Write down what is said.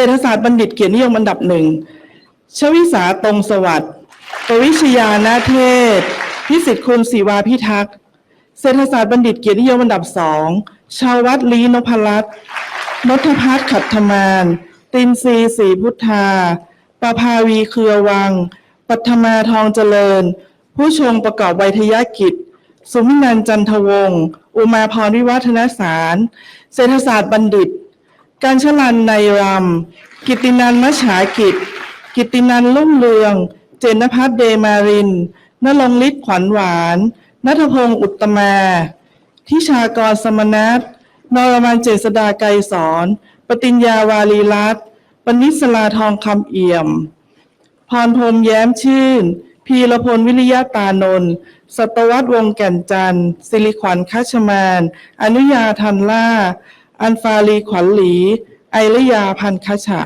เศรษฐศาสตร์บัณฑิตเกียรตินิยมอันดับหนึ่ง ชวิสาตรงสวัสดิ์ปวิชยานาเทศ พิสิทธิ์คุณศิวาพิทักษ์ เศรษฐศาสตร์บัณฑิตเกียรตินิยมอันดับสอง ชาววัดลีนพรัตน์นทพัฒน์ขัดธมาน ตินซีศรีพุทธา ประภาวีเครือวัง ปัทมาทองเจริญ ผู้ชงประกอบไวทยกิจ สุมินันจันทวงศ์ อุมาพรวิวัฒนสาร เศรษฐศาสตร์บัณฑิต การชลันในรำกิตินันมัชฉากิจ กิตินันลุ่งเรือง เจนพัฒเดมารินนรงฤทธิ์ขวัญหวานนัทพงศ์อุตมาทิชากรสมนัทนรมันเจษดาไกรสอนปติญญาวาลีรัตปนิสลาทองคำเอี่ยม พรพรมแย้มชื่น พีรพลวิริยะตานนท์สตวัตวงศ์แก่นจันทร์สิริขวัญคัชมาน อนุญาทันล่า อันฟาลีขวัญหลี ไอรยาพันคชะ